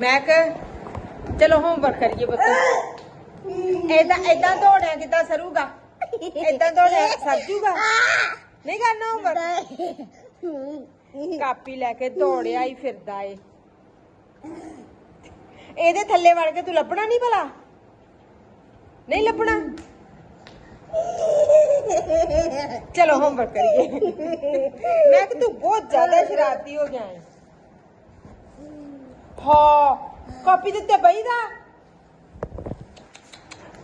ਮੈਂ ਕਿ ਚਲੋ ਹੋਮਵਰਕ ਕਰੀਏ ਬੱਚੇ ਏਦਾਂ ਏਦਾਂ ਦੌੜਿਆ ਕਿਦਾਂ ਸਰੂਗਾ? ਏਦਾਂ ਦੌੜਿਆ ਸਰ ਨਹੀਂ ਕਰਨਾ ਹੋਮਵਰਕ ਕਾਪੀ ਲੈ ਕੇ ਦੌੜਿਆ ਹੀ ਫਿਰਦਾ ਏ। ਇਹਦੇ ਥੱਲੇ ਵੜ ਕੇ ਤੂੰ ਲੱਭਣਾ ਨਹੀਂ ਭਲਾ? ਨਹੀਂ ਲੱਭਣਾ? ਚਲੋ ਹੋਮਵਰਕ ਕਰੀਏ। ਮੈਂ ਕਿ ਤੂੰ ਬਹੁਤ ਜ਼ਿਆਦਾ ਸ਼ਰਾਰਤੀ ਹੋ ਗਿਆ ਹੈ ਹਾਂ ਕਾਪੀ ਦੇ। ਬਈਦਾ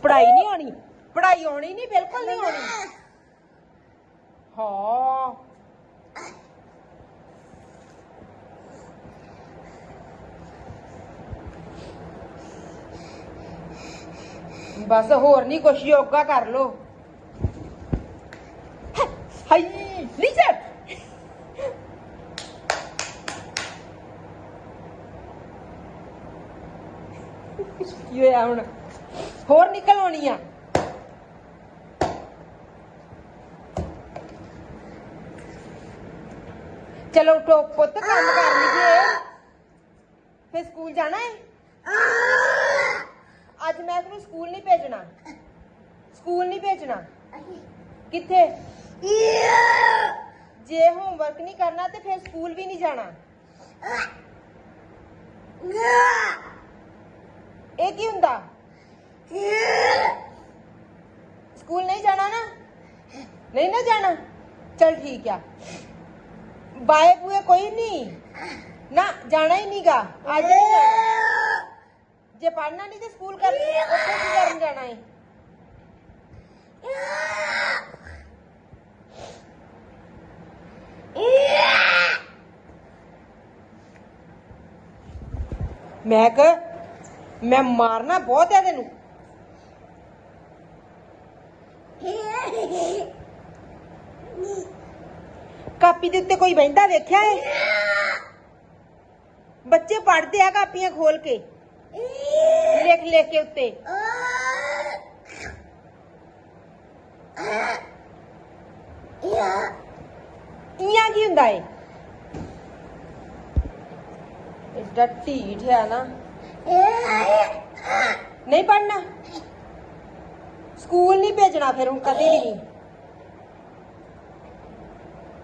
ਪੜਾਈ ਨਹੀਂ ਆਉਣੀ। ਪੜਾਈ ਆਉਣੀ ਨਹੀਂ, ਬਿਲਕੁਲ ਨਹੀਂ ਆਉਣੀ। ਹਾਂ। ਬਸ ਹੋਰ ਨਹੀਂ ਕੁਛ, ਯੋਗਾ ਕਰ ਲੋ ਕੀ ਹੋਇਆ ਹੁਣ। ਹੋਰ ਨਿਕਲ ਆਉਣੀ ਆ। ਚਲੋ ਉਠੋ, ਪੁੱਤ, ਕੰਮ ਕਰ ਲਈਏ। ਫੇ ਸਕੂਲ ਜਾਣਾ ਹੈ ਅੱਜ ਮੈਂ ਤੈਨੂੰ ਸਕੂਲ ਨਹੀਂ ਭੇਜਣਾ। ਸਕੂਲ ਨਹੀਂ ਭੇਜਣਾ। ਕਿੱਥੇ? ਜੇ ਹੋਮਵਰਕ ਨਹੀਂ ਕਰਨਾ ਤੇ ਫਿਰ ਸਕੂਲ ਵੀ ਨਹੀਂ ਜਾਣਾ। ਇਹ ਕੀ ਹੁੰਦਾ ਸਕੂਲ ਨਹੀਂ ਜਾਣਾ ਨਾ ਨਹੀਂ ਨਾ ਜਾਣਾ ਚਲ ਠੀਕ ਆ ਬਾਏ ਬੂਏ ਕੋਈ ਨਹੀਂ ਨਾ ਜਾਣਾ ਹੀ ਨਹੀਂਗਾ ਅੱਜ ਨਹੀਂ ਜਾਣਾ ਜੇ ਪੜਨਾ ਨਹੀਂ ਤੇ ਸਕੂਲ ਕਰ ਉੱਥੇ ਕੀ ਕਰਨ ਜਾਣਾ ਹੈ ਮੈਂ ਕ ਮੈਂ ਮਾਰਨਾ ਬਹੁਤ ਹੈ ਤੈਨੂੰ। ਕਾਪੀ ਦੇ ਉੱਤੇ ਕੋਈ ਬਹਿੰਦਾ ਵੇਖਿਆ ਏ? ਬੱਚੇ ਪੜਦੇ ਆ ਕਾਪੀਆਂ ਖੋਲ ਕੇ। ਲਿਖ ਲਿਖ ਕੇ ਉੱਤੇ। ਇਆਂ ਕੀ ਹੁੰਦਾ ਏ? ਐਡਾ ਢੀਠ ਹੈ ਨਾ। ਨਹੀਂ ਪੜਨਾ ਸਕੂਲ ਨਹੀਂ ਭੇਜਣਾ ਫਿਰ ਹੁਣ ਕਦੀ ਵੀ ਨਹੀਂ।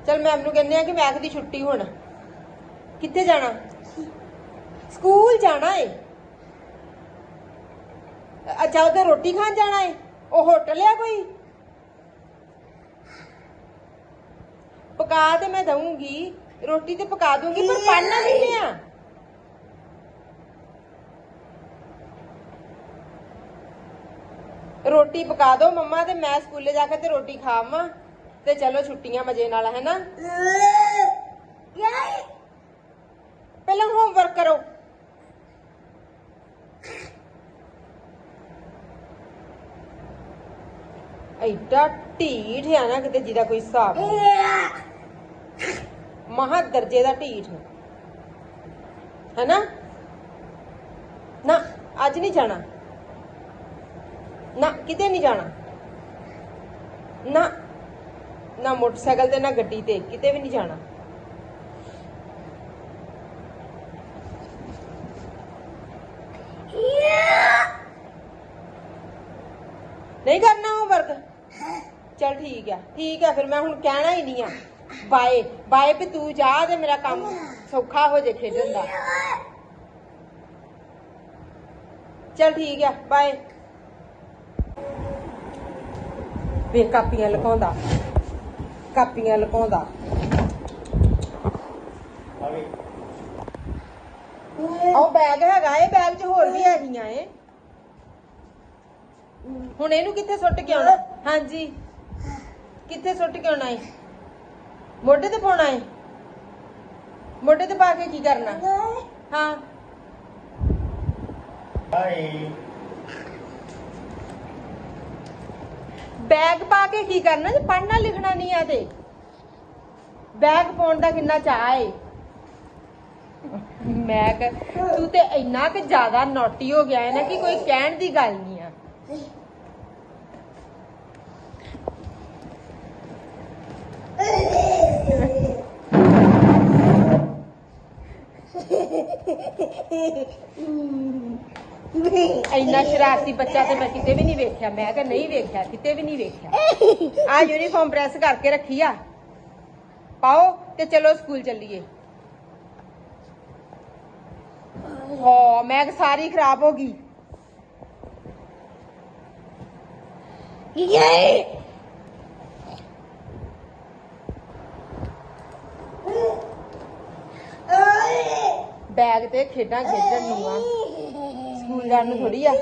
ਚਲ ਮੈਮ ਨੂੰ ਕਹਿੰਦੇ ਆ ਕਿ ਮੈਥ ਦੀ ਛੁੱਟੀ ਹੁਣ। ਕਿੱਥੇ ਜਾਣਾ? ਸਕੂਲ ਜਾਣਾ ਏ। ਅੱਛਾ ਉਹਦੇ ਰੋਟੀ ਖਾਣ ਜਾਣਾ ਏ? ਉਹ ਹੋਟਲ ਆ ਕੋਈ? ਪਕਾ ਤੇ ਮੈਂ ਦਊਂਗੀ। ਰੋਟੀ ਤੇ ਪਕਾ ਦੂੰਗੀ ਪਰ ਪੜਨਾ ਨਹੀਂ ਆ? ਰੋਟੀ ਪਕਾ ਦਿਓ ਮੰਮਾ ਤੇ ਮੈਂ ਸਕੂਲੇ ਜਾ ਕੇ ਤੇ ਰੋਟੀ ਖਾਵਾਂ ਤੇ ਚਲੋ ਛੁੱਟੀਆਂ ਮਜੇ ਨਾਲ ਹੈਨਾ ਪਹਿਲਾਂ ਹੋਮਵਰਕ ਕਰੋ। ਐਡਾ ਢੀਠ ਆ ਨਾ ਕਿਤੇ ਜਿਹਦਾ ਕੋਈ ਹਿਸਾਬ ਨਹੀਂ। ਮਹਾ ਦਰਜੇ ਦਾ ਢੀਠ। ਹੈ ਨਾ? ਨਾ, ਅੱਜ ਨਹੀਂ ਜਾਣਾ। ਨਾ, ਕਿਤੇ ਨਹੀਂ ਜਾਣਾ। ਨਾ ਨਾ ਮੋਟਰਸਾਈਕਲ ਤੇ, ਨਾ ਗੱਡੀ ਤੇ, ਕਿਤੇ ਵੀ ਨਹੀਂ ਜਾਣਾ। ਨਹੀਂ ਕਰਨਾ ਹੋਮਵਰਕ ਚਲ ਠੀਕ ਆ ਠੀਕ ਆ, ਫਿਰ ਮੈਂ ਹੁਣ ਕਹਿਣਾ ਹੀ ਨਹੀਂ ਆ। ਬਾਏ ਬਾਏ ਵੀ ਤੂੰ ਜਾ ਤੇ ਮੇਰਾ ਕੰਮ ਸੌਖਾ ਹੋ ਜੇ ਖੇਡਣ ਦਾ। ਚਲ ਠੀਕ ਆ, ਬਾਏ। ਵੇ ਕਾਪੀਆਂ ਲਕਾਉਂਦਾ। ਕਾਪੀਆਂ ਲਕਾਉਂਦਾ। ਉਹ ਬੈਗ ਹੈਗਾ ਇਹ ਬੈਗ 'ਚ ਹੋਰ ਵੀ ਹੈਗੀਆਂ ਏ ਹੁਣ ਇਹਨੂੰ ਕਿੱਥੇ ਸੁੱਟ ਕੇ ਆਉਣਾ? ਹਾਂਜੀ। ਕਿੱਥੇ ਸੁੱਟ ਕੇ ਆਉਣਾ ਏ? ਮੋਢੇ ਤੇ ਪਾਉਣਾ ਏ? ਮੋਢੇ ਤੇ ਪਾ ਕੇ ਕੀ ਕਰਨਾ? ਹਾਂ। ਹਾਏ। ਬੈਗ ਪਾ ਕੇ ਕੀ ਕਰਨਾ? ਜੇ ਪੜ੍ਹਨਾ ਲਿਖਣਾ ਨਹੀਂ ਆ ਤੇ। ਬੈਗ ਪਾਉਣ ਦਾ ਕਿੰਨਾ ਚਾਹ ਏ। ਮੈਂ ਕਿ, ਤੂੰ ਤੇ ਇੰਨਾ ਕਿ ਜ਼ਿਆਦਾ ਨੋਟੀ ਹੋ ਗਿਆ ਹੈ ਨਾ ਕਿ ਕੋਈ ਕਹਿਣ ਦੀ ਗੱਲ ਨਹੀਂ ਆ। ਇੰਨਾ ਸ਼ਰਾਰਤੀ ਬੱਚਾ ਤੇ ਮੈਂ ਕਿਤੇ ਵੀ ਨਹੀਂ ਵੇਖਿਆ ਮੈਂ ਕਿ ਨਹੀਂ ਵੇਖਿਆ ਕਿਤੇ ਵੀ ਨਹੀਂ ਵੇਖਿਆ ਆ ਯੂਨੀਫਾਰਮ ਪ੍ਰੈਸ ਕਰਕੇ ਰੱਖੀ ਆ ਪਾਓ ਤੇ ਚਲੋ ਸਕੂਲ ਚੱਲੀਏ ਹਾਂ ਮੈਂ ਕਿ ਸਾਰੀ ਖਰਾਬ ਹੋ ਗਈ ਬੈਗ ਤੇ ਖੇਡਾਂ ਖੇਡਣ ਨੂੰ ਆ। ਸਕੂਲ ਜਾਣ ਨੂੰ ਥੋੜੀ ਆ।